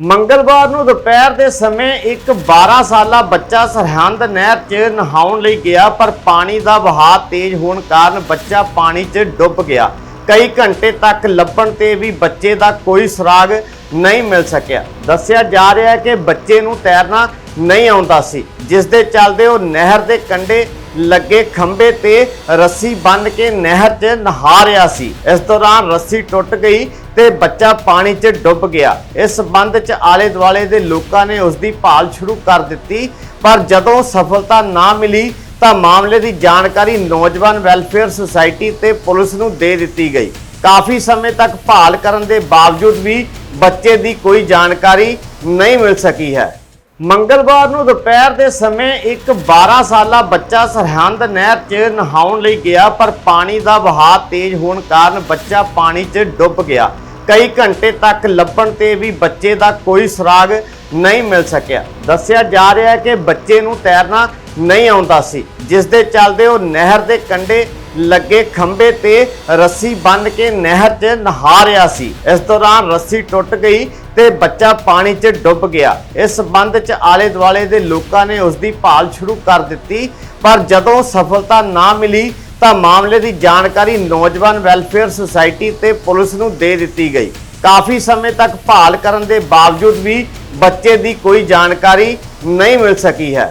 ਮੰਗਲਵਾਰ ਨੂੰ ਦੁਪਹਿਰ ਦੇ ਸਮੇਂ ਇੱਕ 12 ਸਾਲਾ ਬੱਚਾ ਸਰਹੰਦ ਨਹਿਰ 'ਚ ਨਹਾਉਣ ਲਈ ਗਿਆ, ਪਰ ਪਾਣੀ ਦਾ ਵਹਾਅ ਤੇਜ਼ ਹੋਣ ਕਾਰਨ ਬੱਚਾ ਪਾਣੀ 'ਚ ਡੁੱਬ ਗਿਆ। ਕਈ ਘੰਟੇ ਤੱਕ ਲੱਭਣ ਤੇ ਵੀ ਬੱਚੇ ਦਾ ਕੋਈ ਸੁਰਾਗ ਨਹੀਂ ਮਿਲ ਸਕਿਆ। ਦੱਸਿਆ ਜਾ ਰਿਹਾ ਹੈ ਕਿ ਬੱਚੇ ਨੂੰ ਤੈਰਨਾ ਨਹੀਂ ਆਉਂਦਾ ਸੀ। ਜਿਸ ਦੇ ਚੱਲਦੇ ਉਹ ਨਹਿਰ ਦੇ ਕੰਢੇ ਲੱਗੇ ਖੰਭੇ ਤੇ ਰੱਸੀ ਬੰਨ੍ਹ ਕੇ ਨਹਿਰ 'ਚ ਨਹਾ ਰਿਹਾ ਸੀ। ਇਸ ਦੌਰਾਨ ਰੱਸੀ ਟੁੱਟ ਗਈ ਤੇ ਬੱਚਾ ਪਾਣੀ 'ਚ ਡੁੱਬ ਗਿਆ। ਇਸ ਸੰਬੰਧ 'ਚ ਆਲੇ ਦੁਆਲੇ ਦੇ ਲੋਕਾਂ ਨੇ ਉਸ ਦੀ ਭਾਲ ਸ਼ੁਰੂ ਕਰ ਦਿੱਤੀ, ਪਰ ਜਦੋਂ ਸਫਲਤਾ ਨਾ ਮਿਲੀ ਤਾਂ ਮਾਮਲੇ ਦੀ ਜਾਣਕਾਰੀ ਨੌਜਵਾਨ ਵੈਲਫੇਅਰ ਸੁਸਾਇਟੀ ਤੇ ਪੁਲਿਸ ਨੂੰ ਦੇ ਦਿੱਤੀ ਗਈ। ਕਾਫੀ ਸਮੇਂ ਤੱਕ ਭਾਲ ਕਰਨ ਦੇ ਬਾਵਜੂਦ ਵੀ ਬੱਚੇ ਦੀ ਕੋਈ ਜਾਣਕਾਰੀ ਨਹੀਂ ਮਿਲ ਸਕੀ ਹੈ। ਮੰਗਲਵਾਰ ਨੂੰ ਦੁਪਹਿਰ ਦੇ ਸਮੇਂ ਇੱਕ 12 ਸਾਲਾ ਬੱਚਾ ਸਰਹੰਦ ਨਹਿਰ 'ਚ ਨਹਾਉਣ ਲਈ ਗਿਆ, ਪਰ ਪਾਣੀ ਦਾ ਵਹਾਅ ਤੇਜ਼ ਹੋਣ ਕਾਰਨ ਬੱਚਾ ਪਾਣੀ 'ਚ ਡੁੱਬ ਗਿਆ। ਕਈ ਘੰਟੇ ਤੱਕ ਲੱਭਣ ਤੇ ਵੀ ਬੱਚੇ ਦਾ ਕੋਈ ਸੁਰਾਗ ਨਹੀਂ ਮਿਲ ਸਕਿਆ। ਦੱਸਿਆ ਜਾ ਰਿਹਾ ਹੈ ਕਿ ਬੱਚੇ ਨੂੰ ਤੈਰਨਾ ਨਹੀਂ ਆਉਂਦਾ ਸੀ, ਜਿਸ ਦੇ ਚੱਲਦੇ ਉਹ ਨਹਿਰ ਦੇ ਕੰਢੇ ਲੱਗੇ ਖੰਭੇ ਤੇ ਰੱਸੀ ਬੰਨ੍ਹ ਕੇ ਨਹਿਰ 'ਚ ਨਹਾ ਰਿਹਾ ਸੀ। ਇਸ ਦੌਰਾਨ ਰੱਸੀ ਟੁੱਟ ਗਈ ਤੇ ਬੱਚਾ ਪਾਣੀ 'ਚ ਡੁੱਬ ਗਿਆ। ਇਸ ਸੰਬੰਧ 'ਚ ਆਲੇ ਦੁਆਲੇ ਦੇ ਲੋਕਾਂ ਨੇ ਉਸ ਦੀ ਭਾਲ ਸ਼ੁਰੂ ਕਰ ਦਿੱਤੀ, ਪਰ ਜਦੋਂ ਸਫਲਤਾ ਨਾ ਮਿਲੀ ਤਾਂ ਮਾਮਲੇ ਦੀ ਜਾਣਕਾਰੀ ਨੌਜਵਾਨ ਵੈਲਫੇਅਰ ਸੁਸਾਇਟੀ ਤੇ ਪੁਲਿਸ ਨੂੰ ਦੇ ਦਿੱਤੀ ਗਈ। ਕਾਫੀ ਸਮੇਂ ਤੱਕ ਭਾਲ ਕਰਨ ਦੇ ਬਾਵਜੂਦ ਵੀ ਬੱਚੇ ਦੀ ਕੋਈ ਜਾਣਕਾਰੀ ਨਹੀਂ ਮਿਲ ਸਕੀ ਹੈ।